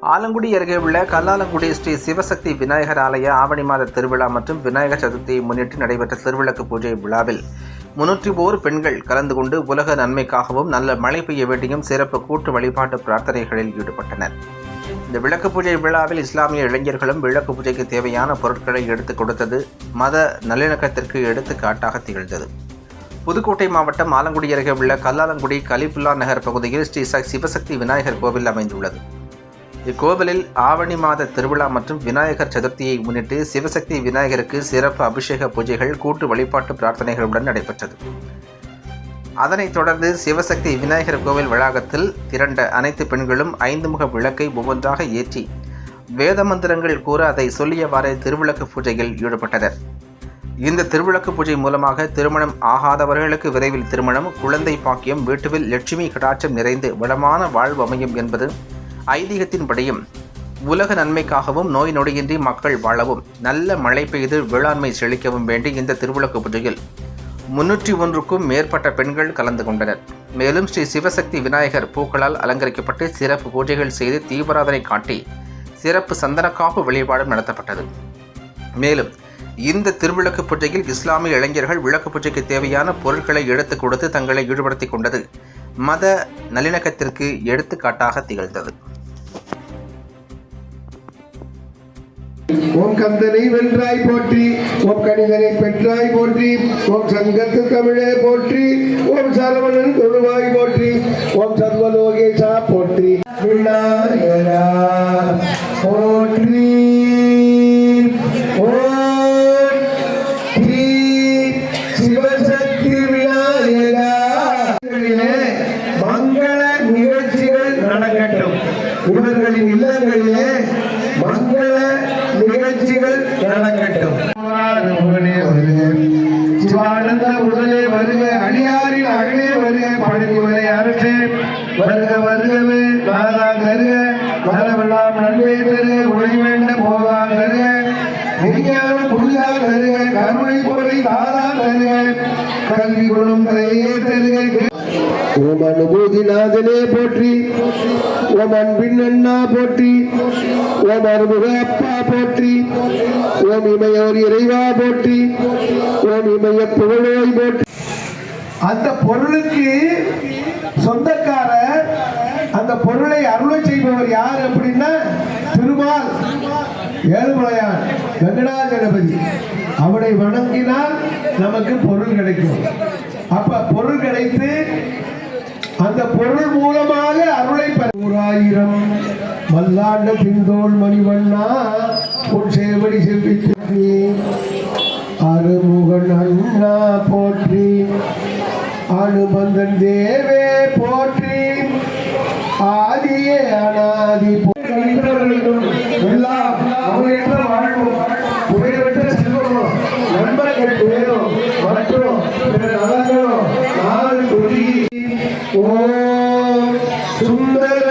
ஆலங்குடி அருகே உள்ள கல்லாலங்குடி ஸ்ரீ சிவசக்தி விநாயகர் ஆலய ஆவணி மாத திருவிழா மற்றும் விநாயகர் சதுர்த்தியை முன்னிட்டு நடைபெற்ற திருவிளக்கு பூஜை விழாவில் முன்னூற்றி ஓர் பெண்கள் கலந்து கொண்டு உலக நன்மைக்காகவும் நல்ல மழை பெய்ய வேண்டியும் சிறப்பு கூட்டு வழிபாட்டு பிரார்த்தனைகளில் ஈடுபட்டனர். இந்த விளக்கு பூஜை விழாவில் இஸ்லாமிய இளைஞர்களும் விளக்கு பூஜைக்கு தேவையான பொருட்களை எடுத்துக் கொடுத்தது மத நல்லிணக்கத்திற்கு எடுத்துக்காட்டாக திகழ்ந்தது. புதுக்கோட்டை மாவட்டம் ஆலங்குடி அருகே உள்ள கல்லாலங்குடி கலிபுல்லா நகர் பகுதியில் ஸ்ரீ ச- சிவசக்தி விநாயகர் கோவில் அமைந்துள்ளது. இக்கோவிலில் ஆவணி மாத திருவிழா மற்றும் விநாயகர் சதுர்த்தியை முன்னிட்டு சிவசக்தி விநாயகருக்கு சிறப்பு அபிஷேக பூஜைகள் கூட்டு வழிபாட்டு பிரார்த்தனைகளுடன் நடைபெற்றது. அதனைத் தொடர்ந்து சிவசக்தி விநாயகர் கோவில் வளாகத்தில் திரண்ட அனைத்து பெண்களும் ஐந்து முக விளக்கை ஒவ்வொன்றாக ஏற்றி வேத மந்திரங்கள் கூற அதை சொல்லியவாறே திருவிளக்கு பூஜையில் ஈடுபட்டனர். இந்த திருவிளக்கு பூஜை மூலமாக திருமணம் ஆகாதவர்களுக்கு விரைவில் திருமணம் குழந்தை பாக்கியம் வீட்டுவில் லட்சுமி கடாட்சம் நிறைந்து வளமான வாழ்வு அமையும் என்பது ஐதீகத்தின்படியும் உலக நன்மைக்காகவும் நோய் நொடியின்றி மக்கள் வாழவும் நல்ல மழை பெய்து வேளாண்மை செழிக்கவும் வேண்டி இந்த திருவிளக்கு பூஜையில் முன்னூற்றி ஒன்றுக்கும் மேற்பட்ட பெண்கள் கலந்து கொண்டனர். மேலும் ஸ்ரீ சிவசக்தி விநாயகர் பூக்களால் அலங்கரிக்கப்பட்டு சிறப்பு பூஜைகள் செய்து தீபாராதனை காட்டி சிறப்பு சந்தனக்காப்பு வழிபாடும் நடத்தப்பட்டது. மேலும் இந்த திருவிளக்கு பூஜையில் இஸ்லாமிய இளைஞர்கள் விளக்கு பூஜைக்கு தேவையான பொருட்களை எடுத்துக் கொடுத்து தங்களை ஈடுபடுத்திக் கொண்டது மத நல்லிணக்கத்திற்கு எடுத்துக்காட்டாக திகழ்ந்தது. ஓம் கந்தனை வென்றாய் போற்றி ஓம் கணிதனை பெற்றாய் போற்றி ஓம் சங்கத்து தமிழே போற்றி ஓம் சரவணன் தொழுவாய் போற்றி ஓம் சர்வலோகேஷா போற்றி. விநாயகா போற்றி. ஓம் உடலே வருக அடியாரின் அகலே வருக பழனி வரை அரசே வருக வருகவே நாதா கருக வரவெல்லாம் நன்மை தருக உடை வேண்ட போதா தருக விஞ்ஞான புரிதா தருக கருணை பொறை தாதா தருக கல்வி குணம் தரையே தருக. ஓம் அனுபூதிநாதனே போற்றி ஓம் அன்பின் அண்ணா போற்றி ஓம் அருமுக அப்பா போற்றி ஓம் இமையோர் இறைவா போற்றி ஓம் இமய புகழோய் போற்றி அந்த பொருளுக்கு சொந்தக்காரர் அந்த பொருளை அருளை செய்பவர் யார் அப்படின்னா திருமால் ஏழுமலையான் வெங்கடாஜலபதி அவனை வணங்கினால் நமக்கு பொருள் கிடைக்கும். அப்ப பொருள் கிடைத்து அந்த பொருள் மூலமாக அருளை பெற மல்லாண்ட பிந்தோள் மணிவண்ணா உன் சேவடி செவ்வித்து அனுபந்தன் தேவே போற்றி. ஆதியே அனாதி போன்றவர்களுக்கும் எல்லாம் அவர்கள வாழ்வும் புகழப்பட்ட செல்வமும் நண்பர்கள் பேரும் மற்றும் பிற நலங்களும் நாள் துதி ஓம் சுந்தர